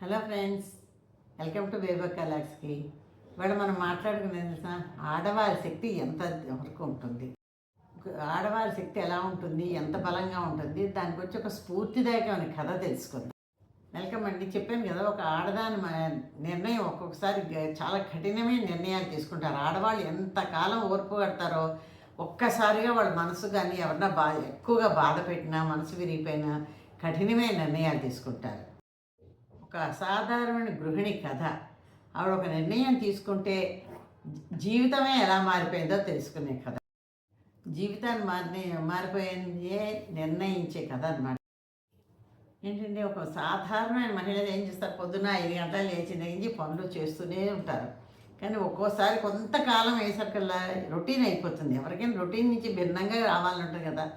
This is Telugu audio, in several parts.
హలో ఫ్రెండ్స్ వెల్కమ్ టు వేబో లాక్స్కి ఇవాళ మనం మాట్లాడుకునేది తెలుసా? ఆడవారి శక్తి ఎంత వరకు ఉంటుంది? ఆడవారి శక్తి ఎలా ఉంటుంది? ఎంత బలంగా ఉంటుంది? దానికి వచ్చి ఒక స్ఫూర్తిదాయకమైన కథ తెలుసుకుందాం. వెల్కమ్ అండి. చెప్పాను కదా ఒక ఆడదాని నిర్ణయం ఒక్కొక్కసారి చాలా కఠినమైన నిర్ణయాలు తీసుకుంటారు. ఆడవాళ్ళు ఎంతకాలం ఓర్పు కడతారో ఒక్కసారిగా వాళ్ళ మనసు కానీ ఎవరన్నా బా ఎక్కువగా బాధ పెట్టినా మనసు విరిగిపోయినా కఠినమైన నిర్ణయాలు తీసుకుంటారు. ఒక అసాధారణమైన గృహిణి కథ. ఆవిడ ఒక నిర్ణయం తీసుకుంటే జీవితమే ఎలా మారిపోయిందో తెలుసుకునే కథ. జీవితాన్ని మారి మారిపోయిందే నిర్ణయించే కథ అనమాట ఏంటంటే ఒక సాధారణమైన మహిళలు ఏం చేస్తారు? పొద్దున్న ఐదు గంటలు లేచి నెగించి పనులు చేస్తూనే ఉంటారు. కానీ ఒక్కోసారి కొంతకాలం వేసరికల్లా రొటీన్ అయిపోతుంది. ఎవరికైనా రొటీన్ నుంచి భిన్నంగా రావాలని ఉంటుంది కదా.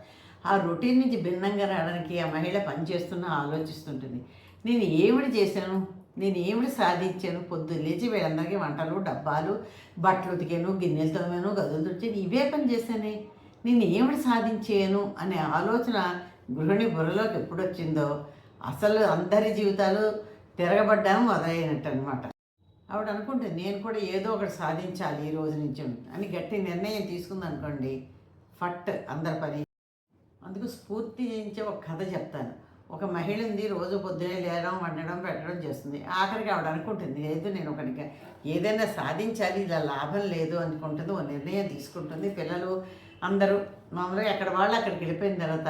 ఆ రొటీన్ నుంచి భిన్నంగా రావడానికి ఆ మహిళ పనిచేస్తున్న ఆలోచిస్తుంటుంది. నేను ఏమిటి చేశాను? నేను ఏమిటి సాధించాను? పొద్దు లేచి వీళ్ళందరికీ వంటలు డబ్బాలు బట్టలు ఉతికాను గిన్నెలు తోమాను గదులు తుడిచాను ఇవే పని చేశానే. నేను ఏమిటి సాధించాను? అనే ఆలోచన గృహిణి బుర్రలోకి ఎప్పుడు వచ్చిందో అసలు అందరి జీవితాలు తిరగబడ్డాము మొదలైనట్టు అనమాట ఆవిడ అనుకుంటే నేను కూడా ఏదో ఒకటి సాధించాలి ఈ రోజు నుంచి అని గట్టి నిర్ణయం తీసుకుంది అనుకోండి. ఫట్ అందరి పని. అందుకు స్ఫూర్తి చేయించే ఒక కథ చెప్తాను. ఒక మహిళ ఉంది రోజు పొద్దునే లేవడం వండడం పెట్టడం చేస్తుంది. ఆఖరికి ఆవిడ అనుకుంటుంది లేదు నేను ఒకరికి ఏదైనా సాధించాలి ఇలా లాభం లేదు అనుకుంటుంది ఓ నిర్ణయం తీసుకుంటుంది. పిల్లలు అందరూ మామూలుగా ఎక్కడ వాళ్ళు అక్కడికి వెళ్ళిపోయిన తర్వాత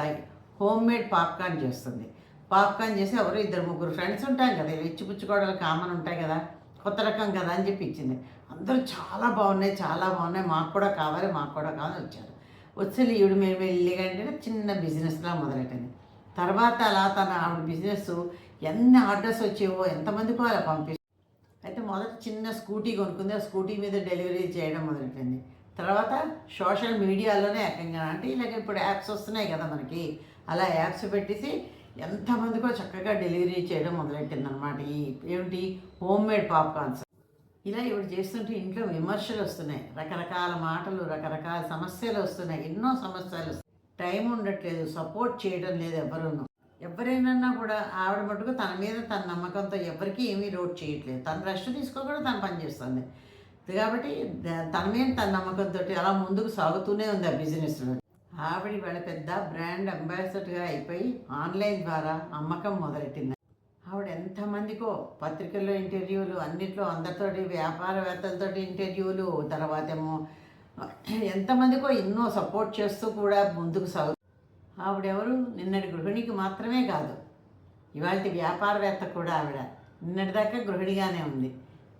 హోమ్ మేడ్ పాప్కార్న్ చేస్తుంది. పాప్కార్న్ చేసి ఎవరు ఇద్దరు ముగ్గురు ఫ్రెండ్స్ ఉంటాం కదా ఇచ్చిపుచ్చుకోవడాలు కామన్ ఉంటాయి కదా కొత్త రకం కదా అని చెప్పి ఇచ్చింది అందరూ చాలా బాగున్నాయి చాలా బాగున్నాయి మాకు కూడా కావాలి మాకు కూడా కావాలి వచ్చారు. వచ్చి ఈవిడ మేము వెళ్ళిగా అంటే చిన్న బిజినెస్లా మొదలెట్టింది. తర్వాత అలా తన ఆవిడ బిజినెస్ ఎన్ని ఆర్డర్స్ వచ్చేవో ఎంతమందికో అలా పంపి అయితే మొదట చిన్న స్కూటీ కొనుక్కుంది. ఆ స్కూటీ మీద డెలివరీ చేయడం మొదలెట్టింది తర్వాత సోషల్ మీడియాలోనే ఏకంగా అంటే ఇలాగ ఇప్పుడు యాప్స్ వస్తున్నాయి కదా మనకి. అలా యాప్స్ పెట్టేసి ఎంతమందికో చక్కగా డెలివరీ చేయడం మొదలెట్టింది అనమాట ఈ ఏమిటి? హోమ్ మేడ్ పాప్కార్న్స్ ఇలా ఇవి చేస్తుంటే ఇంట్లో విమర్శలు వస్తున్నాయి. రకరకాల మాటలు రకరకాల సమస్యలు వస్తున్నాయి. ఎన్నో సమస్యలు వస్తున్నాయి. టైం ఉండట్లేదు సపోర్ట్ చేయడం లేదు ఎవరును. ఎవరైనా కూడా ఆవిడ మటుకు తన మీద తన నమ్మకంతో ఎవరికీ ఏమీ రోడ్ చేయట్లేదు. తను రెస్ట్ తీసుకోకుండా తను పనిచేస్తుంది కాబట్టి తన మీద తన నమ్మకంతో అలా ముందుకు సాగుతూనే ఉంది ఆ బిజినెస్లో ఆవిడ వాళ్ళ పెద్ద బ్రాండ్ అంబాసిడర్గా అయిపోయి ఆన్లైన్ ద్వారా అమ్మకం మొదలెట్టింది. ఆవిడ ఎంతమందికో పత్రికల్లో ఇంటర్వ్యూలు అన్నిట్లో అందరితోటి వ్యాపారవేత్తలతోటి ఇంటర్వ్యూలు తర్వాత ఏమో ఎంతమందికో ఎన్నో సపోర్ట్ చేస్తూ కూడా ముందుకు సాగు. ఆవిడెవరు? నిన్నటి గృహిణికి మాత్రమే కాదు. ఇవాళ వ్యాపారవేత్త కూడా ఆవిడ. నిన్నటిదాకా గృహిణిగానే ఉంది.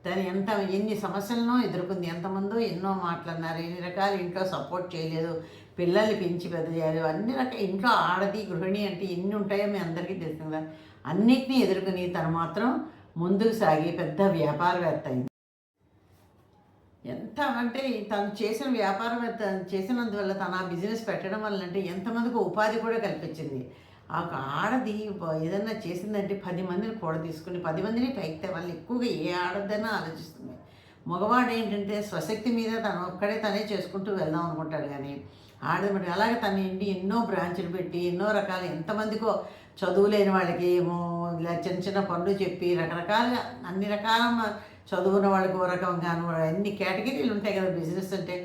తను ఎంత ఎన్ని సమస్యలను ఎదుర్కొంది. ఎంతమందో ఎన్నో మాట్లాడినారు. ఎన్ని రకాల ఇంట్లో సపోర్ట్ చేయలేదు. పిల్లల్ని పెంచి పెద్ద చేయలేదు. అన్ని రకాల ఇంట్లో ఆడది గృహిణి అంటే ఎన్ని ఉంటాయో మీ అందరికీ తెలుసు కదా. అన్నిటినీ ఎదుర్కొని తను మాత్రం ముందుకు సాగి పెద్ద వ్యాపారవేత్త అయింది. ఎంత అంటే తను చేసిన వ్యాపారం తను చేసినందువల్ల తన ఆ బిజినెస్ పెట్టడం వల్ల అంటే ఎంతమందికి ఉపాధి కూడా కల్పించింది. ఆ ఆడది ఏదన్నా చేసిందంటే పది మందిని కూడా తీసుకుని పది మందిని పైకి తేవాలి. ఎక్కువగా ఏ ఆడదైనా ఆలోచిస్తుంది. మగవాడు ఏంటంటే స్వశక్తి మీద తను ఒక్కడే తనే చేసుకుంటూ వెళ్దాం అనుకుంటాడు కానీ ఆడది అలాగే తన ఇంటి ఎన్నో బ్రాంచులు పెట్టి ఎన్నో రకాల ఎంతమందికో చదువు లేని వాళ్ళకి ఏమో ఇలా చిన్న చిన్న పనులు చెప్పి రకరకాలుగా అన్ని రకాల చదువుకున్న చదువున్న వాళ్ళకి ఓ రకం కానీ అన్ని కేటగిరీలు ఉంటాయి కదా బిజినెస్ అంటే.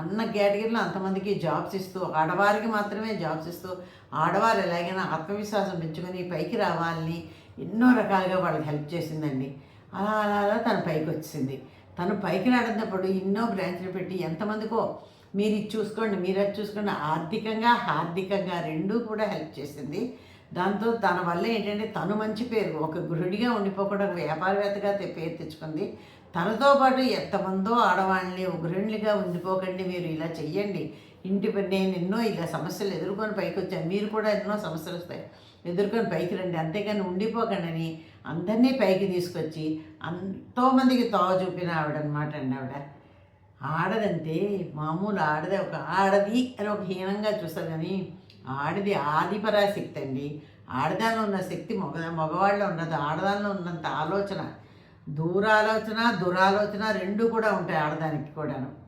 అన్న కేటగిరీలో అంతమందికి జాబ్స్ ఇస్తూ ఆడవారికి మాత్రమే జాబ్స్ ఇస్తూ ఆడవారు ఎలాగైనా ఆత్మవిశ్వాసం పెంచుకొని పైకి రావాలని ఎన్నో రకాలుగా వాళ్ళకి హెల్ప్ చేసిందండి. అలా అలా అలా తను పైకి వచ్చింది తను పైకి రాడినప్పుడు ఎన్నో బ్రాంచ్లు పెట్టి ఎంతమందికో మీరు ఇది చూసుకోండి మీరు అది చూసుకోండి ఆర్థికంగా హార్దికంగా రెండూ కూడా హెల్ప్ చేసింది. దాంతో తన వల్ల ఏంటంటే తను మంచి పేరు ఒక గృహిణిగా ఉండిపోకుండా ఒక వ్యాపారవేత్తగా పేరు తెచ్చుకుంది. తనతో పాటు ఎంతమందో ఆడవాళ్ళని ఒక గృహిణిగా ఉండిపోకండి మీరు ఇలా చెయ్యండి. ఇంటి నేను ఎన్నో ఇలా సమస్యలు ఎదుర్కొని పైకి వచ్చాను మీరు కూడా ఎన్నో సమస్యలు వస్తాయి. ఎదుర్కొని పైకి రండి. అంతేగాని ఉండిపోకండి అని అందరినీ పైకి తీసుకొచ్చి ఎంతోమందికి తోవ చూపిన ఆవిడనమాట అండి ఆవిడ. ఆడదంటే మామూలు ఆడదే. ఒక ఆడది అని ఒక హీనంగా చూస్తారు కానీ ఆడది ఆదిపరాశక్తి అండి. ఆడదానిలో ఉన్న శక్తి మగ మగవాళ్ళలో ఉన్నది. ఆడదానిలో ఉన్నంత ఆలోచన దూరాలోచన దురాలోచన రెండు కూడా ఉంటాయి ఆడదానికి కూడాను.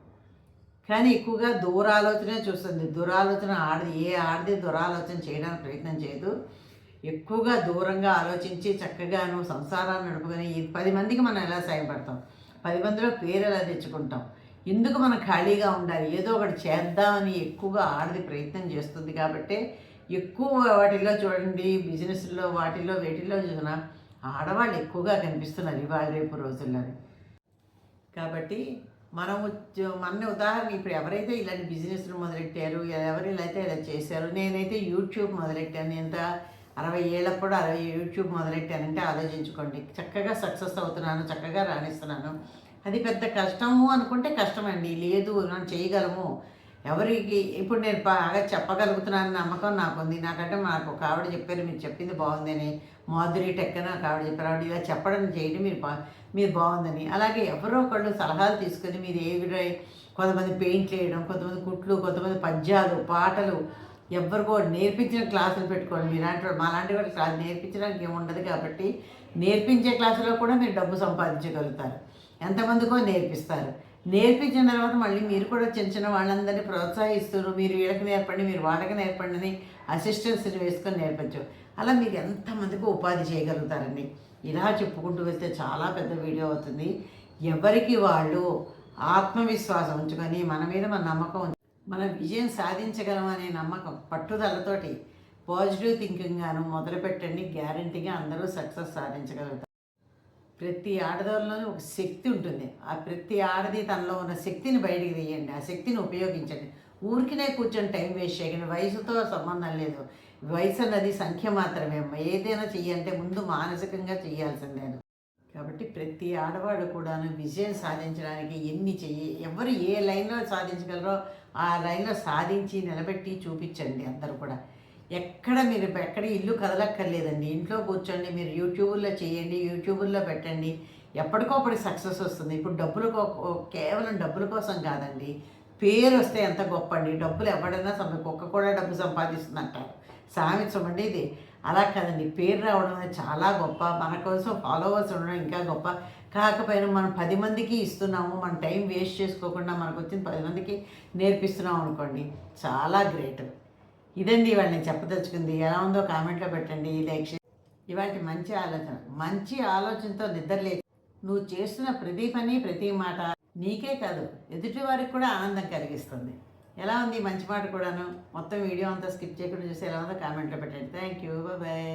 కానీ ఎక్కువగా దూరాలోచనే చూస్తుంది. దురాలోచన ఆడది ఏ ఆడది దురాలోచన చేయడానికి ప్రయత్నం చేయదు. ఎక్కువగా దూరంగా ఆలోచించి చక్కగాను సంసారాన్ని నడుపుకొని పది మందికి మనం ఎలా సాయపడతాం? పది మందిలో పేరు ఎలా తెచ్చుకుంటాం? ఎందుకు మనం ఖాళీగా ఉండాలి? ఏదో ఒకటి చేద్దామని ఎక్కువగా ఆడది ప్రయత్నం చేస్తుంది కాబట్టి ఎక్కువ వాటిల్లో చూడండి బిజినెస్లో వాటిల్లో వేటిల్లో చూసినా ఆడవాళ్ళు ఎక్కువగా కనిపిస్తున్నారు ఇవాళ రేపు రోజుల్లో. కాబట్టి మనం మన ఉదాహరణ ఇప్పుడు ఎవరైతే ఇలాంటి బిజినెస్లు మొదలెట్టారు ఎవరు ఇలా అయితే ఇలా చేశారు నేనైతే యూట్యూబ్ మొదలెట్టాను. ఎంత అరవై ఏళ్ళప్పుడు అరవై యూట్యూబ్ మొదలెట్టానంటే ఆలోచించుకోండి. చక్కగా సక్సెస్ అవుతున్నాను చక్కగా రాణిస్తున్నాను. అది పెద్ద కష్టము అనుకుంటే కష్టమండి. లేదు మనం చేయగలము. ఎవరికి ఇప్పుడు నేను బాగా చెప్పగలుగుతున్నాను నమ్మకం నాకు ఉంది నాకంటే మాకు ఒక ఆవిడ చెప్పారు మీరు చెప్పింది బాగుందని. మాధురి టెక్కన ఒక ఆవిడ చెప్పారు. ఆవిడ ఇలా చెప్పడం చేయడం మీరు బా మీరు బాగుందని. అలాగే ఎవరో ఒకళ్ళు సలహాలు తీసుకొని మీరు ఏ విధ- కొంతమంది పెయింట్ వేయడం కొంతమంది కుట్లు కొంతమంది పద్యాలు పాటలు ఎవరికో నేర్పించిన క్లాసులు పెట్టుకోండి. మీలాంటి మా లాంటి వాళ్ళు క్లాస్ నేర్పించడానికి ఏముండదు కాబట్టి నేర్పించే క్లాసులో కూడా మీరు డబ్బు సంపాదించగలుగుతారు. ఎంతమందికో నేర్పిస్తారు. నేర్పించిన తర్వాత మళ్ళీ మీరు కూడా చిన్న చిన్న వాళ్ళందరినీ ప్రోత్సహిస్తారు. మీరు వీళ్ళకి నేర్పండి మీరు వాళ్ళకి నేర్పండి అని అసిస్టెంట్స్ని వేసుకొని నేర్పచ్చు అలా మీకు ఎంతమందికి ఉపాధి చేయగలుగుతారండి. ఇలా చెప్పుకుంటూ వెళ్తే చాలా పెద్ద వీడియో అవుతుంది. ఎవరికి వాళ్ళు ఆత్మవిశ్వాసం ఉంచుకొని మన మీద మన నమ్మకం మన విజయం సాధించగలం అనే నమ్మకం పట్టుదలతోటి పాజిటివ్ థింకింగ్ గాను మొదలుపెట్టండి. గ్యారంటీగా అందరూ సక్సెస్ సాధించగలుగుతారు. ప్రతి ఆడదానిలోనూ ఒక శక్తి ఉంటుంది. ఆ ప్రతి ఆడది తనలో ఉన్న శక్తిని బయటికి తీయండి. ఆ శక్తిని ఉపయోగించండి. ఊరికినే కూర్చొని టైం వేస్ట్ చేయకండి. వయసుతో సంబంధం లేదు. వయసు అన్నది సంఖ్య మాత్రమే ఏదైనా చెయ్యంటే ముందు మానసికంగా చేయాల్సిందే కాబట్టి ప్రతి ఆడవాడు కూడాను విజయం సాధించడానికి ఎన్ని చెయ్యి ఎవరు ఏ లైన్లో సాధించగలరో ఆ లైన్లో సాధించి నిలబెట్టి చూపించండి అందరూ కూడా. ఎక్కడ మీరు ఎక్కడ ఇల్లు కదలక్కర్లేదండి. ఇంట్లో కూర్చోండి మీరు యూట్యూబ్లో చేయండి యూట్యూబ్లో పెట్టండి. ఎప్పటికోప్పటి సక్సెస్ వస్తుంది. ఇప్పుడు డబ్బుల కేవలం డబ్బుల కోసం కాదండి. పేరు వస్తే ఎంత గొప్ప అండి డబ్బులు ఎవడైనా సంపా కుక్క కూడా డబ్బు సంపాదిస్తుంది అంటారు సామెతం అండి ఇది. అలా కాదండి. పేరు రావడం అనేది చాలా గొప్ప. మన కోసం ఫాలోవర్స్ ఉండడం ఇంకా గొప్ప. కాకపోయినా మనం పది మందికి ఇస్తున్నాము. మన టైం వేస్ట్ చేసుకోకుండా మనకు వచ్చిన పది మందికి నేర్పిస్తున్నాం అనుకోండి చాలా గ్రేట్. ఇదండి ఇవాళ నేను చెప్పదలుచుకుంది. ఎలా ఉందో కామెంట్లో పెట్టండి లైక్ ఇవాటి మంచి ఆలోచన. మంచి ఆలోచనతో నిద్రలే నువ్వు చేస్తున్న ప్రతి పని ప్రతి మాట నీకే కాదు ఎదుటి వారికి కూడా ఆనందం కలిగిస్తుంది. ఎలా ఉంది మంచి మాట కూడాను? మొత్తం వీడియో అంతా స్కిప్ చేయకుండా చూసి ఎలా ఉందో కామెంట్లో పెట్టండి. Thank you bye